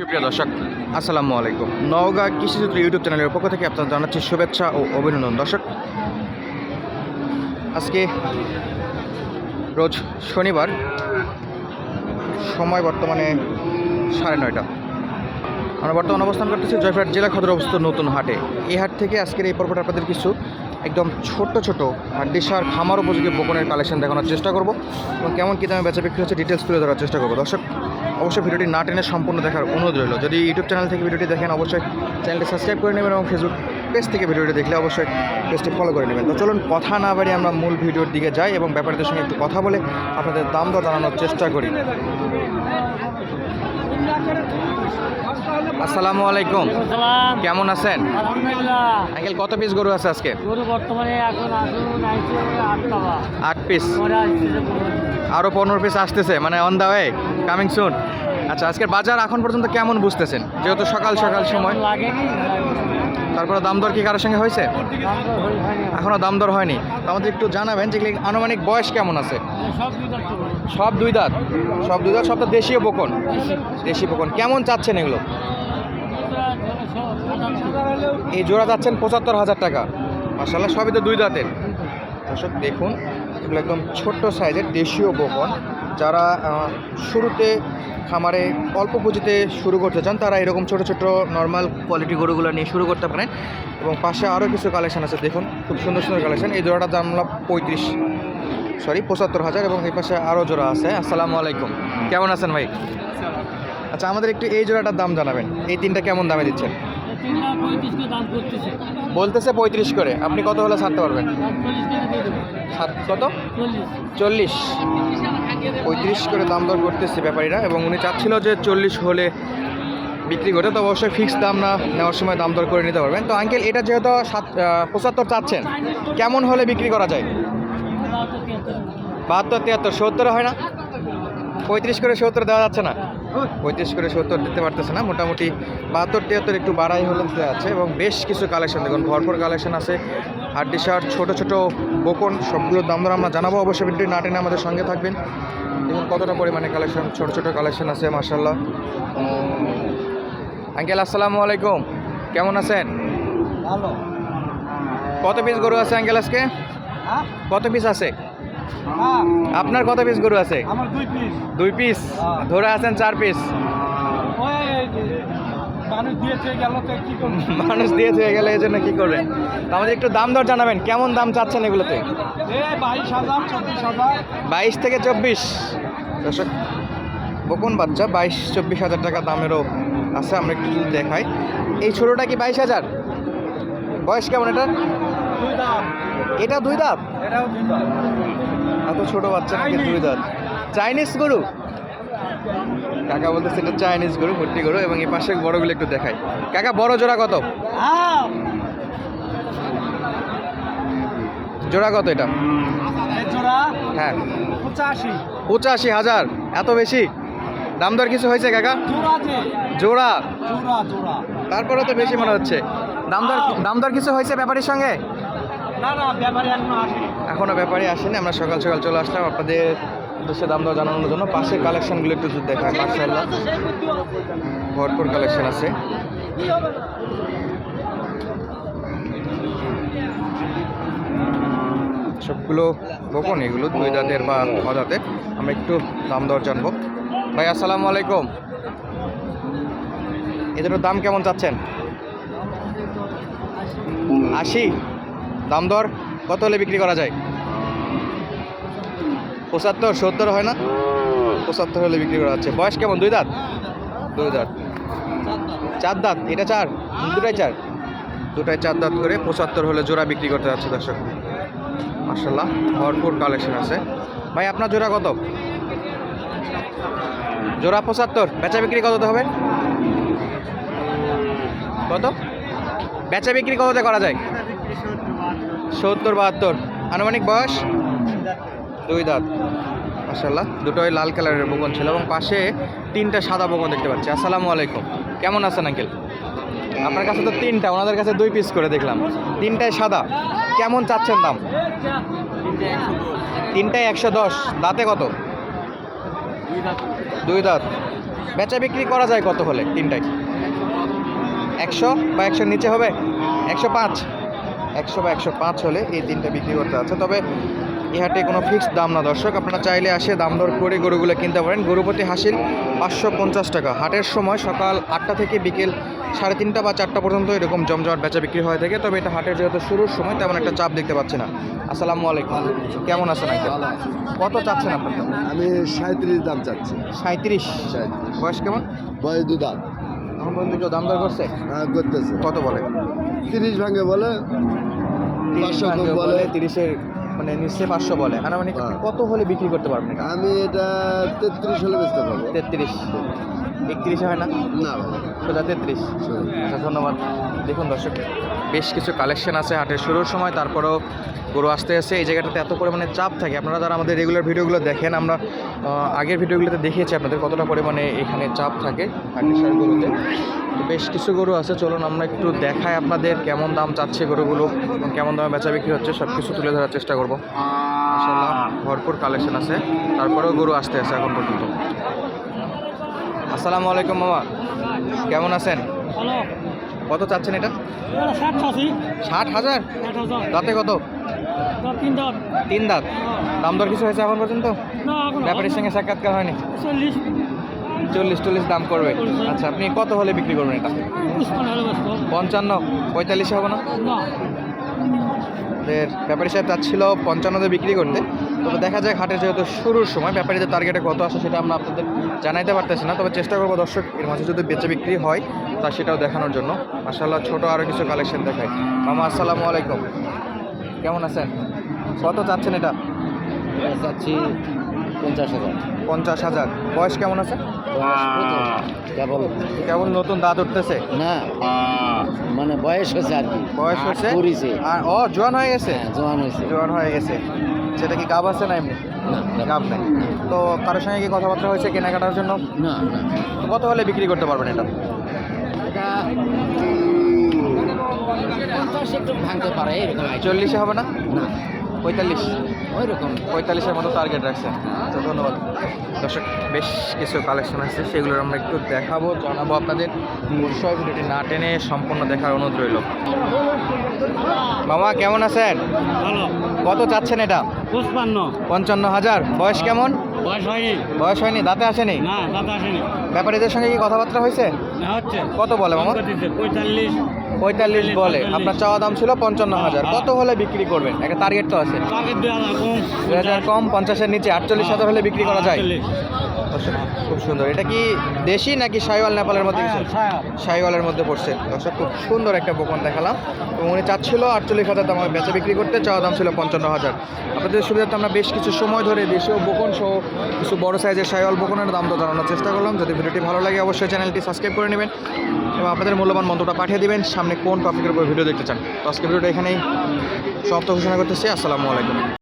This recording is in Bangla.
সুপ্রিয় দর্শক, আসসালামু আলাইকুম। নওগাঁ কৃষিচিত্র ইউটিউব চ্যানেলের পক্ষ থেকে আপনাদের জানাচ্ছি শুভেচ্ছা ও অভিনন্দন। দর্শক, আজকে রোজ শনিবার, সময় বর্তমানে সাড়ে নয়টা। আমরা বর্তমানে অবস্থান করতেছি জয়ফাট জেলা খদর অবস্থিত নতুন হাটে। এই হাট থেকে আজকের এই পর্বটা আপনাদের কিছু একদম ছোট্ট ছোট হাড্ডিসার খামার উপযোগী বকনের কালেকশন দেখানোর চেষ্টা করব এবং কেমন কী দামে বেচা বিক্রি হচ্ছে ডিটেলস তুলে ধরার চেষ্টা করব। দর্শক অবশ্যই ভিডিওটি না টেনে সম্পূর্ণ দেখার অনুরোধ রইল। যদি ইউটিউব চ্যানেল থেকে ভিডিওটি দেখেন, অবশ্যই চ্যানেলটি সাবস্ক্রাইব করে নেবেন এবং ফেসবুক পেজ থেকে ভিডিওটি দেখলে অবশ্যই পেজটি ফলো করে নেবেন। তো চলুন, কথা না বাড়িয়ে আমরা মূল ভিডিওর দিকে যাই এবং ব্যাপারীদের সঙ্গে একটু কথা বলে আপনাদের দাম দর জানানোর চেষ্টা করি। আসসালামু আলাইকুম। কেমন আছেন? আঙ্কেল কত পিস গরু আছে আজকে? গরু বর্তমানে এখন আট পিস আরও পনেরো পিস আসতেছে মানে on the way coming soon আচ্ছা আজকের বাজার এখন পর্যন্ত কেমন বুঝতেছেন? যেহেতু সকাল সকাল সময়। তারপরে দাম দর কি কারোর সঙ্গে হয়েছে। এখনও দাম দর হয়নি। তো আমাদের একটু জানাবেন যে আনুমানিক বয়স কেমন আছে? সব দুই দাঁত সব দুই দাঁত? সব দুই দাঁত সব তো দেশীয় বকন। দেশি বকন। কেমন চাচ্ছেন এগুলো ওটা ধরো সব পঁচাত্তর। এই জোড়া যাচ্ছেন পঁচাত্তর হাজার টাকা। মাসাল্লাহ সবই তো দুই দাঁতের। দর্শক, দেখুন, এগুলো একদম ছোট্ট সাইজের দেশীয় বকন যারা শুরুতে খামারে অল্প পুঁজিতে শুরু করতে চান, তারা এরকম ছোট ছোট নর্মাল কোয়ালিটি গরুগুলো নিয়ে শুরু করতে পারেন। এবং পাশে আরও কিছু কালেকশন আছে, দেখুন, খুব সুন্দর সুন্দর কালেকশন এই জোড়াটা দাম পঁয়ত্রিশ সরি পঁচাত্তর হাজার এবং এই পাশে আরও জোড়া আছে। আসসালামু আলাইকুম। কেমন আছেন ভাই? আচ্ছা আমাদের একটু এই জোড়াটার দাম জানাবেন। এই তিনটা কেমন দামে দিচ্ছেন? বলতেছে পঁয়ত্রিশ করে। আপনি কত হলে ছাড়তে পারবেন? কত? চল্লিশ। পঁয়ত্রিশ করে দাম দর করতেছে ব্যাপারীরা, এবং উনি চাচ্ছিল যে চল্লিশ হলে বিক্রি করতে তো অবশ্যই ফিক্স দাম না নেওয়ার সময় দাম দর করে নিতে পারবেন। তো আঙ্কেল এটা যেহেতু সাত পঁচাত্তর চাচ্ছেন, কেমন হলে বিক্রি করা যায়? বাহাত্তর, তিয়াত্তর, সত্তর হয় না? পঁয়ত্রিশ করে সত্তর দেওয়া যাচ্ছে না। পঁয়ত্রিশ করে সত্তর দিতে পারতেছে না মোটামুটি বাহাত্তর তিয়াত্তর একটু বাড়াই হলে দিতে যাচ্ছে এবং বেশ কিছু কালেকশন দেখুন ভরপুর কালেকশন আছে। হাড্ডি শার্ট ছোটো ছোটো বকন সবগুলোর দাম দর আমরা জানাব অবশ্যই ভিডিওটি না টেনে আমাদের সঙ্গে থাকবেন। দেখুন কতটা পরিমাণে কালেকশন ছোটো ছোটো কালেকশন আছে মার্শাল্লাহ আঙ্কেল আসসালামু আলাইকুম। কেমন আছেন? ভালো। কত পিস গরু আছে আঙ্কেল আজকে? হ্যাঁ? কত পিস আছে? আপনার কত পিস গরু আছে? আমার দুই পিস দুই পিস হ্যাঁ। ধরে আছেন চার পিস মানুষ দিয়ে হয়ে গেলে এই জন্য কী করবেন? আমাদের একটু দাম দর জানাবেন কেমন দাম চাচ্ছেন এগুলোতে? বাইশ থেকে চব্বিশ। দর্শক বকুন বাচ্চা বাইশ চব্বিশ হাজার টাকা দামেরও আছে আমরা একটু যদি দেখাই। এই ছোটোটা কি বাইশ হাজার? বয়স কেমন এটা এটা দুই দাঁত? এটাও দুই দাম এত ছোট বাচ্চা নাকি দুই দাঁত? চাইনিজ গরু? কাকা বলতেছে এটা চাইনিজ গরু ভর্তি গরু এবং এই পাশে বড়গুলো একটু দেখাই। কাকা বড় জোড়া কত? জোড়া কত এটা? হ্যাঁ। পঁচাশি। হাজার। এত বেশি? দাম দর কিছু হয়েছে কাকা? জোড়া জোড়া? জোড়া জোড়া। তারপরে তো বেশি মনে হচ্ছে। দাম দর দাম দর কিছু হয়েছে ব্যাপারীর সঙ্গে? না না ব্যাপারে এখনও আসেনি। এখনও ব্যাপারী আসেনি, আমরা সকাল সকাল চলে আসলাম আপনাদের উদ্দেশ্যে দাম দর জানানোর জন্য। পাশে কালেকশনগুলো একটু দেখায় মার্শাল্লাহ ভরপুর কালেকশন আছে। সবগুলো বকুন এগুলো দুই দাঁতের বা ছ দাঁতের আমরা একটু দাম দর জানব। ভাই, আসসালামু আলাইকুম। এদের দাম কেমন চাচ্ছেন? আশি। দাম দর কত হলে বিক্রি করা যায়? পঁচাত্তর, সত্তর হয় না? পঁচাত্তর হলে বিক্রি করা যাচ্ছে বয়স কেমন? দুই দাঁত? দুই দাঁত। চার দাঁত। এটা চার? দুটাই চার? দুটাই চার দাঁত করে পঁচাত্তর হলে জোড়া বিক্রি করতে যাচ্ছে দর্শক। মার্শাল্লাহ ভরপুর কালেকশন আছে। ভাই, আপনার জোড়া কত? জোড়া পঁচাত্তর। বেচা বিক্রি কততে হবে? কত? বেচা বিক্রি কততে করা যায়? সত্তর, বাহাত্তর। আনুমানিক বয়স? দুই দাঁত। মাসাল্লাহ দুটোই লাল কালারের বকন ছিল এবং পাশে তিনটা সাদা বকন দেখতে পাচ্ছি। আসসালামু আলাইকুম। কেমন আছেন আঙ্কেল? আপনার কাছে তো তিনটা, ওনাদের কাছে দুই পিস করে দেখলাম। তিনটায় সাদা। কেমন চাচ্ছেন দাম? তিনটায় একশো দশ। দাঁতে কত? দুই দাঁত। বেচা বিক্রি করা যায় কত হলে তিনটায়? একশো বা একশোর নিচে হবে? একশো পাঁচ। একশো বা একশো পাঁচ হলে এই তিনটা বিক্রি করতে আছে। তবে এই হাটে কোনো ফিক্সড দাম না। দর্শক আপনারা চাইলে আসে দাম দর করে গরুগুলো কিনতে পারেন। গরুপতি হাসিল পাঁচশো পঞ্চাশ টাকা। হাটের সময় সকাল আটটা থেকে বিকেল সাড়ে তিনটা বা চারটা পর্যন্ত এরকম জমজমাট বেচা বিক্রি হয়ে থাকে। তবে এটা হাটের যেহেতু শুরুর সময় তেমন একটা চাপ দেখতে পাচ্ছি না। আসসালামু আলাইকুম। কেমন আছেন কত চাচ্ছেন আপনার? আমি সাঁত্রিশ দাম চাচ্ছি। সাঁত্রিশ? বয়স কেমন? বয়স দু দাম এখন পর্যন্ত কেউ দাম দর করছে? হ্যাঁ করতেছে। কত বলে? তিরিশ ভাঙে বলে। বলে তিরিশের মানে নিশ্চয় পাঁচশো বলে। মানে মানে। কত হলে বিক্রি করতে পারবেন এটা? আমি এটা তেত্রিশ হলে বেচতে পারব। তেত্রিশ। একত্রিশে হয় না? না। সোজা তেত্রিশ। আচ্ছা ধন্যবাদ। দেখুন দর্শক বেশ কিছু কালেকশন আছে হাটের শুরুর সময়, তারপরেও গরু আসতে আসতে এই জায়গাটাতে এত পরিমাণে চাপ থাকে। আপনারা যারা আমাদের রেগুলার ভিডিওগুলো দেখেন, আমরা আগের ভিডিওগুলোতে দেখিয়েছি আপনাদের কতটা পরিমাণে এখানে চাপ থাকে হাটের গরুতে। বেশ কিছু গরু আছে, চলুন আমরা একটু দেখাই আপনাদের কেমন দাম চাচ্ছে গরুগুলো কেমন দামে বেচা বিক্রি হচ্ছে সব কিছু তুলে ধরার চেষ্টা করব। ভরপুর কালেকশন আছে, তারপরেও গরু আসতে আছে এখন পর্যন্ত। আসসালামু আলাইকুম মামা, কেমন আছেন? কত চাচ্ছেন এটা? ষাট হাজার? দাঁতে কত? তিন দাঁত। তিন দাঁত। দাম দর কিছু হয়েছে এখন পর্যন্ত? ব্যাপারীর সঙ্গে সাক্ষাৎকার হয়নি? চল্লিশ। চল্লিশ দাম করবে। আচ্ছা আপনি কত হলে বিক্রি করবেন এটা? পঞ্চান্ন পঁয়তাল্লিশে হবে না। ব্যাপারী সাহেব চাচ্ছিল পঞ্চান্নতে বিক্রি করতে। তবে দেখা যায় হাটের যেহেতু শুরুর সময় ব্যাপারীদের টার্গেটে কত আসে সেটা আমরা আপনাদের জানাইতে পারতেছি না। তবে চেষ্টা করব দর্শক এর মাঝে যদি বেচে বিক্রি হয় তা সেটাও দেখানোর জন্য। মাসাল্লাহ ছোট আরও কিছু কালেকশন দেখায় মামা আসসালামু আলাইকুম। কেমন আছেন? কত চাচ্ছেন এটা চাচ্ছি পঞ্চাশ হাজার। পঞ্চাশ হাজার। বয়স কেমন আছে? কেবল কেমন নতুন দাঁত উঠতেছে? না মানে বয়স হয়েছে আর কি। বয়স হচ্ছে পরিছে। আর ও জোয়ান হয়ে গেছে? হ্যাঁ জোয়ান হয়েছে। জোয়ান হয়ে গেছে। সেটা কি গাব আছে না এমনি? না গাব নেই। তো কারোর সঙ্গে কি কথাবার্তা হয়েছে কেনাকাটার জন্য? না কত হলে বিক্রি করতে পারবেন এটা? এটা পঞ্চাশ একটু ভাঙতে পারে চল্লিশে হবে না? না। পঁয়তাল্লিশ। ওই রকম পঁয়তাল্লিশের মতো টার্গেট রাখছেন। আচ্ছা ধন্যবাদ। দর্শক বেশ কিছু কালেকশন আছে সেগুলোর আমরা একটু দেখাবো জানাব আপনাদের। অবশ্যই ভিডিওটি না টেনে সম্পূর্ণ দেখার অনুরোধ রইল। মামা কেমন আছেন? কত চাচ্ছেন এটা? পুষ্পান্ন পঞ্চান্ন হাজার। বয়স কেমন? বয়স হয়নি। বয়স হয়নি দাঁতে আসেনি? না দাদা আসেনি। ব্যাপারীদের সঙ্গে কি কথাবার্তা হয়েছে? না হচ্ছে। কত বলে মামা? পঁয়তাল্লিশ পঁয়তাল্লিশ বলে। আপনার চাওয়া দাম ছিল পঞ্চান্ন হাজার। কত হলে বিক্রি করবেন? একটা টার্গেট তো আছে। দু হাজার কম পঞ্চাশের নিচে। আটচল্লিশ হাজার হলে বিক্রি করা যায়। খুব সুন্দর। এটা কি দেশি নাকি সাইওয়াল নেপালের মধ্যে ছায়া। সাইওয়ালের মধ্যে পড়ছে। দর্শক খুব সুন্দর একটা বকন দেখালাম। এবং উনি চাচ্ছিল আটচল্লিশ হাজার দাম বেচা বিক্রি করতে চাওয়া দাম ছিল পঞ্চান্ন হাজার। আপনাদের সুবিধার্থে আমরা বেশ কিছু সময় ধরে দেশীয় বোকন সহ কিছু বড় সাইজের সাইওয়াল বকনের দাম তো জানানোর চেষ্টা করলাম। যদি ভিডিওটি ভালো লাগে অবশ্যই চ্যানেলটি সাবস্ক্রাইব করে নেবেন এবং আপনাদের মূল্যবান মন্তব্যটা পাঠিয়ে দিবেন। সামনে কোন টপিকের উপর ভিডিও দেখতে চান? তো আজকে ভিডিওটা এখানেই সমাপ্ত ঘোষণা করতেছি। আসসালামু আলাইকুম।